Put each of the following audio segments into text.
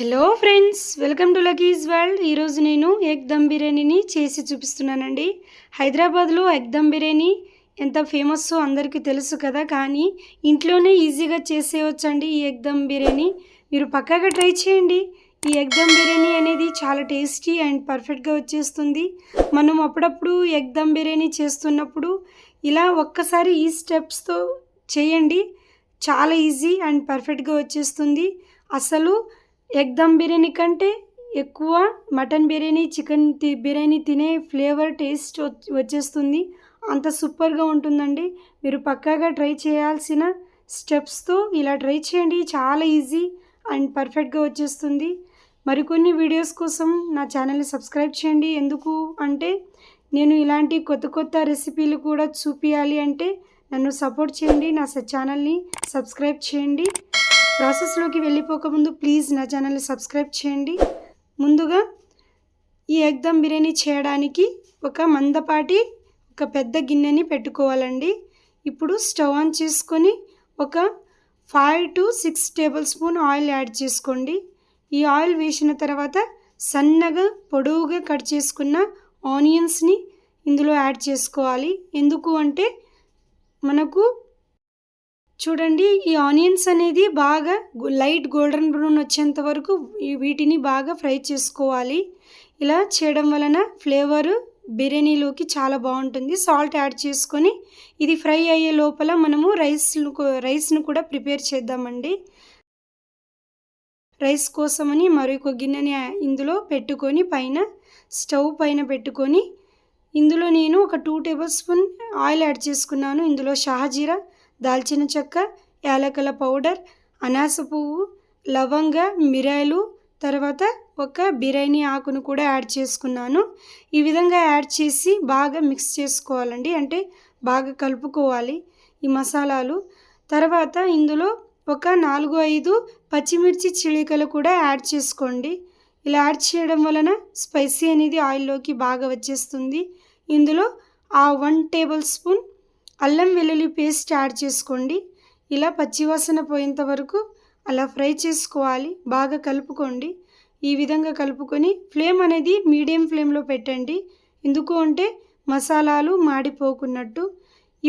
Hello friends welcome to Lucky's World ఈరోజు నేను egg dum బిర్యానీని చేసి చూపిస్తున్నానండి. హైదరాబాద్లో ఎగ్ దమ్ బిర్యానీ ఎంత ఫేమస్ అందరికీ తెలుసు కదా కానీ ఇంట్లోనే ఈజీగా చేసేయొచ్చండి ఈ ఎగ్ దమ్ బిర్యానీ. మీరు పక్కాగా ట్రై చేయండి. ఈ ఎగ్ దమ్ బిర్యానీ అనేది చాలా టేస్టీ అండ్ పర్ఫెక్ట్గా వచ్చేస్తుంది. మనం అప్పుడప్పుడు ఎగ్ దమ్ బిర్యానీ చేస్తున్నప్పుడు ఇలా ఒక్కసారి ఈ స్టెప్స్తో చేయండి. చాలా ఈజీ అండ్ పర్ఫెక్ట్గా వచ్చేస్తుంది. అసలు ఎగ్ దమ్ బిర్యానీ కంటే ఎక్కువ మటన్ బిర్యానీ చికెన్ తి బిర్యానీ తినే ఫ్లేవర్ టేస్ట్ వచ్చేస్తుంది. అంత సూపర్గా ఉంటుందండి. మీరు పక్కాగా ట్రై చేయాల్సిన స్టెప్స్తో ఇలా ట్రై చేయండి. చాలా ఈజీ అండ్ పర్ఫెక్ట్గా వచ్చేస్తుంది. మరికొన్ని వీడియోస్ కోసం నా ఛానల్ని సబ్స్క్రైబ్ చేయండి. ఎందుకు అంటే నేను ఇలాంటి కొత్త కొత్త రెసిపీలు కూడా చూపించాలి అంటే నన్ను సపోర్ట్ చేయండి. నా స- ఛానల్ని సబ్స్క్రైబ్ చేయండి. ప్రాసెస్లోకి వెళ్ళిపోకముందు ప్లీజ్ నా ఛానల్ని సబ్స్క్రైబ్ చేయండి. ముందుగా ఈ ఎగ్ దమ్ బిర్యానీ చేయడానికి ఒక మందపాటి ఒక పెద్ద గిన్నెని పెట్టుకోవాలండి. ఇప్పుడు స్టవ్ ఆన్ చేసుకొని ఒక five to six tablespoon oil add చేసుకోండి. ఈ ఆయిల్ వేసిన తర్వాత సన్నగా పొడవుగా కట్ చేసుకున్న ఆనియన్స్ని ఇందులో యాడ్ చేసుకోవాలి. ఎందుకు అంటే మనకు చూడండి ఈ ఆనియన్స్ అనేది బాగా లైట్ గోల్డెన్ బ్రౌన్ వచ్చేంత వరకు వీటిని బాగా ఫ్రై చేసుకోవాలి. ఇలా చేయడం వలన ఫ్లేవరు బిర్యానీలోకి చాలా బాగుంటుంది. సాల్ట్ యాడ్ చేసుకొని ఇది ఫ్రై అయ్యే లోపల మనము రైస్ రైస్ను కూడా ప్రిపేర్ చేద్దామండి. రైస్ కోసమని మరొక గిన్నెని ఇందులో పెట్టుకొని పైన స్టవ్ పైన పెట్టుకొని ఇందులో నేను ఒక two table spoon oil add చేసుకున్నాను. ఇందులో షాజీరా దాల్చిన చెక్క యాలకుల పౌడర్ అనాస పువ్వు లవంగ మిరాయిలు తర్వాత ఒక బిర్యానీ ఆకును కూడా యాడ్ చేసుకున్నాను. ఈ విధంగా యాడ్ చేసి బాగా మిక్స్ చేసుకోవాలండి. అంటే బాగా కలుపుకోవాలి ఈ మసాలాలు. తర్వాత ఇందులో ఒక నాలుగు ఐదు పచ్చిమిర్చి చిలికలు కూడా యాడ్ చేసుకోండి. ఇలా యాడ్ చేయడం వలన స్పైసీ అనేది ఆయిల్లోకి బాగా వచ్చేస్తుంది. ఇందులో ఆ వన్ టేబుల్ స్పూన్ అల్లం వెల్లుల్లి పేస్ట్ యాడ్ చేసుకోండి. ఇలా పచ్చివాసన పోయేంత వరకు అలా ఫ్రై చేసుకోవాలి. బాగా కలుపుకోండి. ఈ విధంగా కలుపుకొని ఫ్లేమ్ అనేది మీడియం ఫ్లేమ్లో పెట్టండి. ఎందుకు అంటే మసాలాలు మాడిపోకున్నట్టు.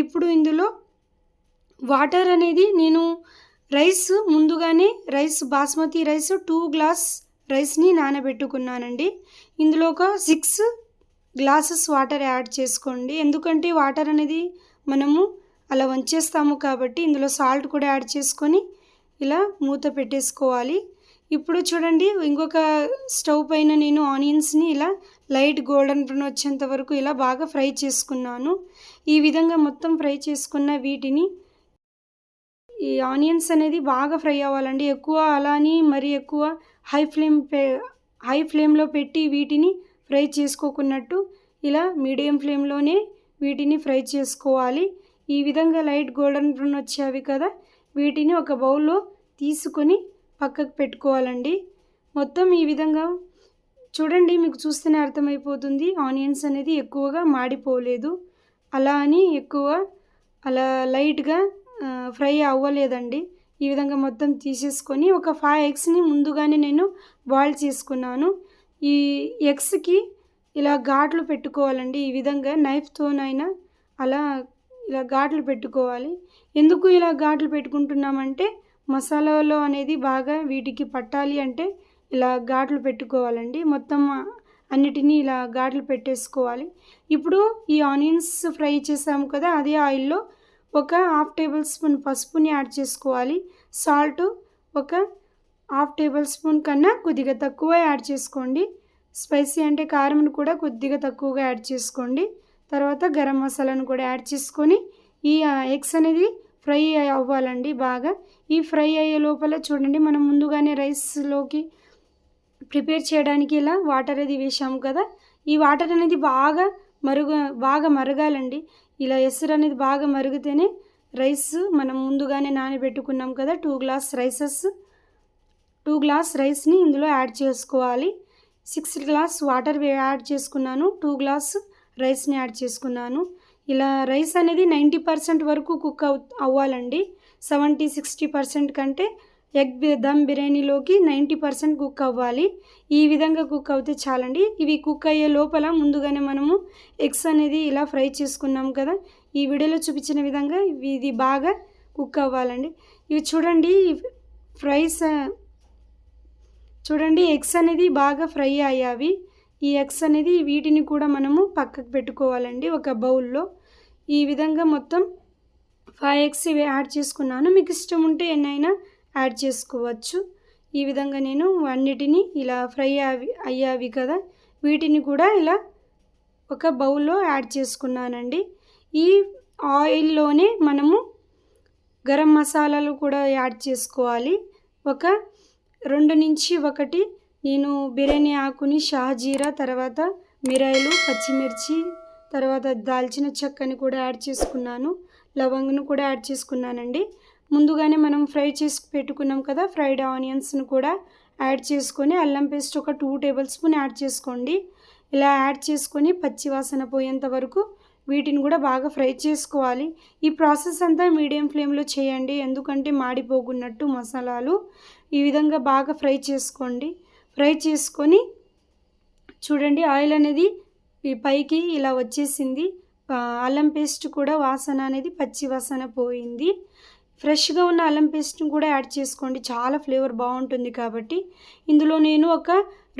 ఇప్పుడు ఇందులో వాటర్ అనేది నేను రైస్ ముందుగానే rice basmati rice two glass రైస్ని నానబెట్టుకున్నానండి. ఇందులో ఒక సిక్స్ గ్లాసెస్ వాటర్ యాడ్ చేసుకోండి. ఎందుకంటే వాటర్ అనేది మనము అలా వంచేస్తాము కాబట్టి ఇందులో సాల్ట్ కూడా యాడ్ చేసుకొని ఇలా మూత పెట్టేసుకోవాలి. ఇప్పుడు చూడండి ఇంకొక స్టవ్ పైన నేను ఆనియన్స్ని ఇలా లైట్ గోల్డెన్ బ్రౌన్ వచ్చేంత వరకు ఇలా బాగా ఫ్రై చేసుకున్నాను. ఈ విధంగా మొత్తం ఫ్రై చేసుకున్న వీటిని ఈ ఆనియన్స్ అనేది బాగా ఫ్రై అవ్వాలండి. ఎక్కువ అలా అని మరి ఎక్కువ హై ఫ్లేమ్ హై ఫ్లేమ్లో పెట్టి వీటిని ఫ్రై చేసుకోకున్నట్టు ఇలా మీడియం ఫ్లేమ్లోనే వీటిని ఫ్రై చేసుకోవాలి. ఈ విధంగా లైట్ గోల్డెన్ బ్రౌన్ వచ్చేవి కదా? వీటిని ఒక బౌల్లో తీసుకొని పక్కకు పెట్టుకోవాలండి. మొత్తం ఈ విధంగా చూడండి మీకు చూస్తేనే అర్థమైపోతుంది. ఆనియన్స్ అనేది ఎక్కువగా మాడిపోలేదు. అలా అని ఎక్కువ అలా లైట్గా ఫ్రై అవ్వలేదండి. ఈ విధంగా మొత్తం తీసేసుకొని ఒక ఫైవ్ ఎగ్స్ని ముందుగానే నేను బాయిల్ చేసుకున్నాను. ఈ ఎగ్స్కి ఇలా ఘాట్లు పెట్టుకోవాలండి. ఈ విధంగా నైఫ్తోనైనా అలా ఇలా ఘాట్లు పెట్టుకోవాలి. ఎందుకు ఇలా ఘాట్లు పెట్టుకుంటున్నామంటే మసాలాలో అనేది బాగా వీటికి పట్టాలి అంటే ఇలా ఘాట్లు పెట్టుకోవాలండి. మొత్తం అన్నిటినీ ఇలా ఘాట్లు పెట్టేసుకోవాలి. ఇప్పుడు ఈ ఆనియన్స్ ఫ్రై చేసాము కదా అదే ఆయిల్లో ఒక హాఫ్ టేబుల్ స్పూన్ పసుపుని యాడ్ చేసుకోవాలి. సాల్ట్ ఒక హాఫ్ టేబుల్ స్పూన్ కన్నా కొద్దిగా తక్కువ యాడ్ చేసుకోండి. స్పైసీ అంటే కారంను కూడా కొద్దిగా తక్కువగా యాడ్ చేసుకోండి. తర్వాత గరం మసాలాను కూడా యాడ్ చేసుకొని ఈ ఎగ్స్ అనేది ఫ్రై అవ్వాలండి బాగా. ఈ ఫ్రై అయ్యే లోపల చూడండి మనం ముందుగానే రైస్లోకి ప్రిపేర్ చేయడానికి ఇలా వాటర్ అది వేసాము కదా. ఈ వాటర్ అనేది బాగా మరుగు బాగా మరగాలండి. ఇలా ఎసరు అనేది బాగా మరిగితేనే రైస్ మనం ముందుగానే నానబెట్టుకున్నాం కదా. Two glass rices two glass రైస్ని ఇందులో యాడ్ చేసుకోవాలి. సిక్స్ గ్లాస్ వాటర్ యాడ్ చేసుకున్నాను టూ గ్లాస్ రైస్ని యాడ్ చేసుకున్నాను. ఇలా రైస్ అనేది నైంటీ పర్సెంట్ వరకు కుక్ అవు అవ్వాలండి. సెవెంటీ సిక్స్టీ పర్సెంట్ కంటే ఎగ్ దమ్ బిర్యానీలోకి నైంటీ పర్సెంట్ కుక్ అవ్వాలి. ఈ విధంగా కుక్ అవుతే చాలండి. ఇవి కుక్ అయ్యే లోపల ముందుగానే మనము ఎగ్స్ అనేది ఇలా ఫ్రై చేసుకున్నాం కదా ఈ వీడియోలో చూపించిన విధంగా ఇవి ఇది బాగా కుక్ అవ్వాలండి. ఇవి చూడండి ఫ్రైస్ చూడండి ఎగ్స్ అనేది బాగా ఫ్రై అయ్యావి. ఈ ఎగ్స్ అనేది వీటిని కూడా మనము పక్కకు పెట్టుకోవాలండి ఒక బౌల్లో. ఈ విధంగా మొత్తం ఫైవ్ ఎగ్స్ ఇవి యాడ్ చేసుకున్నాను. మీకు ఇష్టం ఉంటే ఎన్నైనా యాడ్ చేసుకోవచ్చు. ఈ విధంగా నేను అన్నిటినీ ఇలా ఫ్రై అవి అయ్యావి కదా. వీటిని కూడా ఇలా ఒక బౌల్లో యాడ్ చేసుకున్నానండి. ఈ ఆయిల్లోనే మనము గరం మసాలాలు కూడా యాడ్ చేసుకోవాలి. ఒక రెండు నుంచి ఒకటి నేను బిర్యానీ ఆకుని షాజీరా తర్వాత మిరాయిలు పచ్చిమిర్చి తర్వాత దాల్చిన చెక్కని కూడా యాడ్ చేసుకున్నాను. లవంగ్ను కూడా యాడ్ చేసుకున్నానండి. ముందుగానే మనం ఫ్రై చేసి పెట్టుకున్నాం కదా ఫ్రైడ్ ఆనియన్స్ను కూడా యాడ్ చేసుకొని అల్లం పేస్ట్ ఒక టూ టేబుల్ స్పూన్ యాడ్ చేసుకోండి. ఇలా యాడ్ చేసుకొని పచ్చివాసన పోయేంత వరకు వీటిని కూడా బాగా ఫ్రై చేసుకోవాలి. ఈ ప్రాసెస్ అంతా మీడియం ఫ్లేమ్లో చేయండి ఎందుకంటే మాడిపోకున్నట్టు మసాలాలు. ఈ విధంగా బాగా ఫ్రై చేసుకోండి. ఫ్రై చేసుకొని చూడండి ఆయిల్ అనేది ఈ పైకి ఇలా వచ్చేసింది. అల్లం పేస్ట్ కూడా వాసన అనేది పచ్చి వాసన పోయింది. ఫ్రెష్గా ఉన్న అల్లం పేస్ట్ని కూడా యాడ్ చేసుకోండి. చాలా ఫ్లేవర్ బాగుంటుంది కాబట్టి. ఇందులో నేను ఒక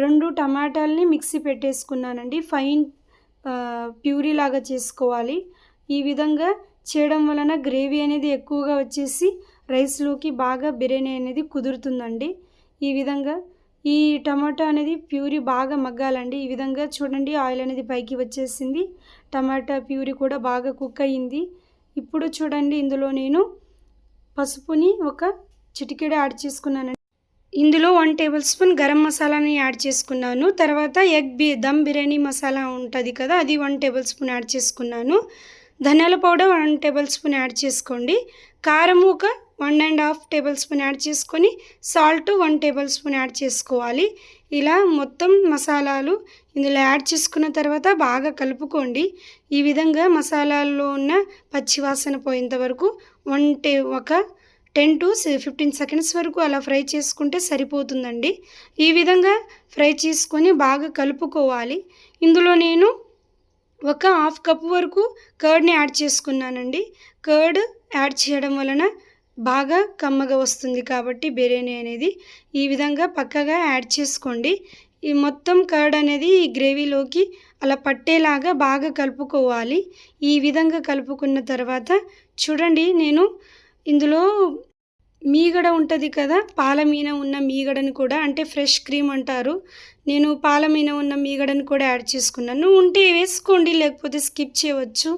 రెండు టమాటాలని మిక్సీ పెట్టేసుకున్నానండి. ఫైన్ ప్యూరీ లాగా చేసుకోవాలి. ఈ విధంగా చేయడం వలన గ్రేవీ అనేది ఎక్కువగా వచ్చేసి రైస్లోకి బాగా బిర్యానీ అనేది కుదురుతుందండి. ఈ విధంగా ఈ టమాటా అనేది ప్యూరీ బాగా మగ్గాలండి. ఈ విధంగా చూడండి ఆయిల్ అనేది పైకి వచ్చేసింది. టమాటా ప్యూరీ కూడా బాగా కుక్ అయ్యింది ఇప్పుడు చూడండి ఇందులో నేను పసుపుని ఒక చిటికెడ యాడ్ చేసుకున్నాను ఇందులో వన్ టేబుల్ స్పూన్ గరం మసాలాని యాడ్ చేసుకున్నాను. తర్వాత ఎగ్ బి దమ్ బిర్యానీ మసాలా ఉంటుంది కదా అది వన్ టేబుల్ స్పూన్ యాడ్ చేసుకున్నాను. ధనియాల powder one table spoon add చేసుకోండి. కారం ఒక one and half tablespoon add చేసుకొని salt one table spoon add చేసుకోవాలి. ఇలా మొత్తం మసాలాలు ఇందులో యాడ్ చేసుకున్న తర్వాత బాగా కలుపుకోండి. ఈ విధంగా మసాలాల్లో ఉన్న పచ్చివాసన పోయేంత వరకు వన్ టే ఒక టెన్ టు ఫిఫ్టీన్ సెకండ్స్ వరకు అలా ఫ్రై చేసుకుంటే సరిపోతుందండి. ఈ విధంగా ఫ్రై చేసుకొని బాగా కలుపుకోవాలి. ఇందులో నేను ఒక హాఫ్ కప్ వరకు కర్డ్ని యాడ్ చేసుకున్నానండి. కర్డ్ యాడ్ చేయడం వలన బాగా కమ్మగా వస్తుంది కాబట్టి బిర్యానీ అనేది ఈ విధంగా పక్కగా యాడ్ చేసుకోండి. ఈ మొత్తం కర్డ్ అనేది ఈ గ్రేవీలోకి అలా పట్టేలాగా బాగా కలుపుకోవాలి. ఈ విధంగా కలుపుకున్న తర్వాత చూడండి నేను ఇందులో మీగడ ఉంటుంది కదా పాల మీద ఉన్న మీగడను కూడా అంటే ఫ్రెష్ క్రీమ్ అంటారు. నేను పాల మీద ఉన్న మీగడను కూడా యాడ్ చేసుకున్నాను. ఉంటే వేసుకోండి లేకపోతే స్కిప్ చేయవచ్చు.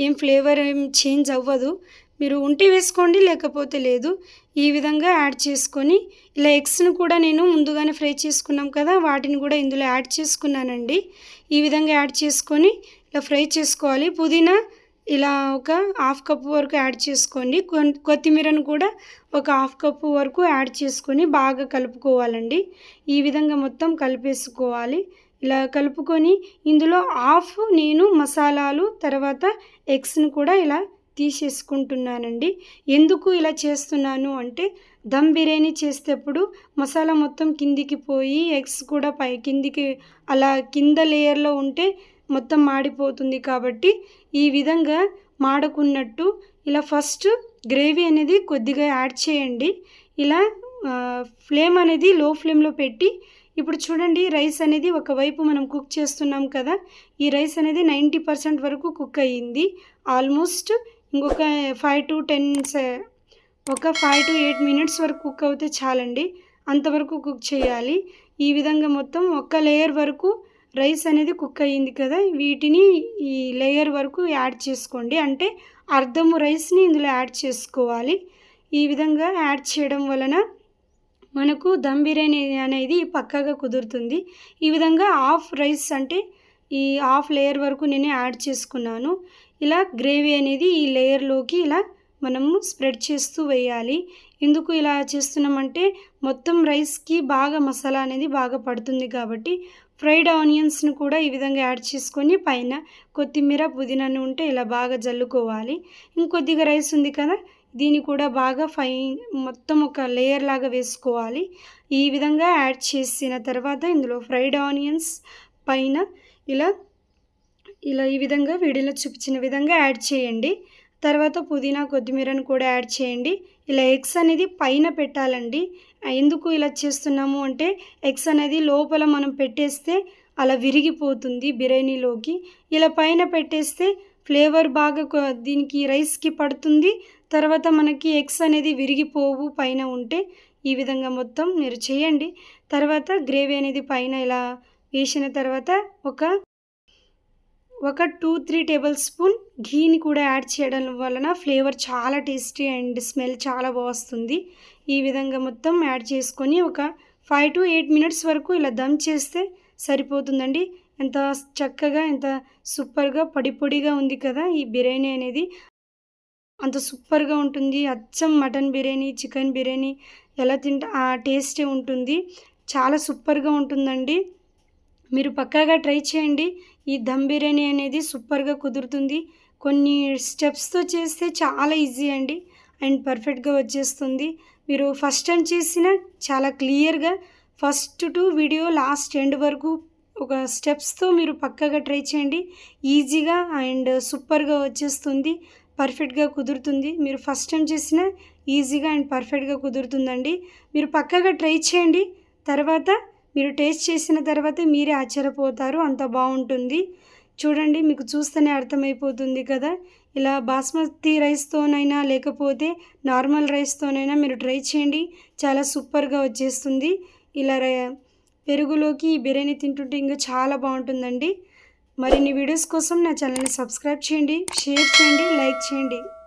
ఏం ఫ్లేవర్ ఏం చేంజ్ అవ్వదు. మీరు ఉంటే వేసుకోండి లేకపోతే లేదు. ఈ విధంగా యాడ్ చేసుకొని ఇలా ఎగ్స్ను కూడా నేను ముందుగానే ఫ్రై చేసుకున్నాం కదా వాటిని కూడా ఇందులో యాడ్ చేసుకున్నానండి. ఈ విధంగా యాడ్ చేసుకొని ఇలా ఫ్రై చేసుకోవాలి. పుదీనా ఇలా ఒక హాఫ్ కప్ వరకు యాడ్ చేసుకోండి. కొన్- కొత్తిమీరను కూడా ఒక హాఫ్ కప్ వరకు యాడ్ చేసుకొని బాగా కలుపుకోవాలండి. ఈ విధంగా మొత్తం కలిపేసుకోవాలి. ఇలా కలుపుకొని ఇందులో హాఫ్ నేను మసాలాలు తర్వాత ఎగ్స్ని కూడా ఇలా తీసేసుకుంటున్నానండి. ఎందుకు ఇలా చేస్తున్నాను అంటే దమ్ బిర్యానీ చేసేటప్పుడు మసాలా మొత్తం కిందికి పోయి ఎగ్స్ కూడా పై కిందికి అలా కింద లేయర్లో ఉంటే మొత్తం మాడిపోతుంది కాబట్టి ఈ విధంగా మాడకున్నట్టు ఇలా ఫస్ట్ గ్రేవీ అనేది కొద్దిగా యాడ్ చేయండి. ఇలా ఫ్లేమ్ అనేది లో ఫ్లేమ్లో పెట్టి ఇప్పుడు చూడండి రైస్ అనేది ఒకవైపు మనం కుక్ చేస్తున్నాం కదా ఈ రైస్ అనేది నైంటీ పర్సెంట్ వరకు కుక్ అయ్యింది. ఆల్మోస్ట్ ఇంకొక ఫైవ్ టు టెన్ ఒక ఫైవ్ టు ఎయిట్ మినిట్స్ వరకు కుక్ అవుతే చాలండి. అంతవరకు కుక్ చేయాలి. ఈ విధంగా మొత్తం ఒక్క లేయర్ వరకు రైస్ అనేది కుక్ అయ్యింది కదా వీటిని ఈ లేయర్ వరకు యాడ్ చేసుకోండి. అంటే అర్ధము రైస్ని ఇందులో యాడ్ చేసుకోవాలి. ఈ విధంగా యాడ్ చేయడం వలన మనకు దమ్ బిర్యానీ అనేది పక్కగా కుదురుతుంది. ఈ విధంగా హాఫ్ రైస్ అంటే ఈ హాఫ్ లేయర్ వరకు నేను యాడ్ చేసుకున్నాను. ఇలా గ్రేవీ అనేది ఈ లేయర్లోకి ఇలా మనము స్ప్రెడ్ చేస్తూ వేయాలి. ఎందుకు ఇలా చేస్తున్నామంటే మొత్తం రైస్కి బాగా మసాలా అనేది బాగా పడుతుంది కాబట్టి ఫ్రైడ్ ఆనియన్స్ని కూడా ఈ విధంగా యాడ్ చేసుకొని పైన కొత్తిమీర పుదీనాను ఉంటే ఇలా బాగా జల్లుకోవాలి. ఇంకొద్దిగా రైస్ ఉంది కదా దీన్ని కూడా బాగా ఫైన్ మొత్తం ఒక లేయర్ లాగా వేసుకోవాలి. ఈ విధంగా యాడ్ చేసిన తర్వాత ఇందులో ఫ్రైడ్ ఆనియన్స్ పైన ఇలా ఇలా ఈ విధంగా వీడియోలో చూపించిన విధంగా యాడ్ చేయండి. తర్వాత పుదీనా కొత్తిమీరను కూడా యాడ్ చేయండి. ఇలా ఎగ్స్ అనేది పైన పెట్టాలండి. ఎందుకు ఇలా చేస్తున్నాము అంటే ఎగ్స్ అనేది లోపల మనం పెట్టేస్తే అలా విరిగిపోతుంది బిర్యానీలోకి. ఇలా పైన పెట్టేస్తే ఫ్లేవర్ బాగా దీనికి రైస్కి పడుతుంది. తర్వాత మనకి ఎగ్స్ అనేది విరిగిపోవు పైన ఉంటే ఈ విధంగా మొత్తం మీరు చేయండి. తర్వాత గ్రేవీ అనేది పైన ఇలా వేసిన తర్వాత ఒక ఒక టూ త్రీ టేబుల్ స్పూన్ ఘీని కూడా యాడ్ చేయడం వలన ఫ్లేవర్ చాలా టేస్టీ అండ్ స్మెల్ చాలా బాగుస్తుంది ఈ విధంగా మొత్తం యాడ్ చేసుకొని ఒక ఫైవ్ టు ఎయిట్ మినిట్స్ వరకు ఇలా దమ్ చేస్తే సరిపోతుందండి. ఎంత చక్కగా ఎంత సూపర్గా పొడి పొడిగా ఉంది కదా ఈ బిర్యానీ అనేది. అంత సూపర్గా ఉంటుంది. అచ్చం మటన్ బిర్యానీ చికెన్ బిర్యానీ ఎలా తింటా ఆ టేస్టే ఉంటుంది. చాలా సూపర్గా ఉంటుందండి. మీరు పక్కాగా ట్రై చేయండి. ఈ దమ్ బిర్యానీ అనేది సూపర్గా కుదురుతుంది. కొన్ని స్టెప్స్తో చేస్తే చాలా ఈజీ అండి. అండ్ పర్ఫెక్ట్గా వచ్చేస్తుంది. మీరు ఫస్ట్ టైం చేసిన చాలా క్లియర్గా first to video last end వరకు ఒక స్టెప్స్తో మీరు పక్కాగా ట్రై చేయండి. ఈజీగా అండ్ సూపర్గా వచ్చేస్తుంది. పర్ఫెక్ట్గా కుదురుతుంది. మీరు ఫస్ట్ టైం చేసిన ఈజీగా అండ్ పర్ఫెక్ట్గా కుదురుతుందండి. మీరు పక్కాగా ట్రై చేయండి. తర్వాత మీరు టేస్ట్ చేసిన తర్వాత మీరే ఆశ్చర్యపోతారు. అంత బాగుంటుంది. చూడండి మీకు చూస్తేనే అర్థమైపోతుంది కదా. ఇలా బాస్మతి రైస్తోనైనా లేకపోతే నార్మల్ రైస్తోనైనా మీరు ట్రై చేయండి. చాలా సూపర్గా వచ్చేస్తుంది. ఇలా రై- పెరుగులోకి ఈ బిర్యానీ తింటుంటే ఇంకా చాలా బాగుంటుందండి. మరిన్ని వీడియోస్ కోసం నా ఛానల్ని సబ్స్క్రైబ్ చేయండి షేర్ చేయండి లైక్ చేయండి.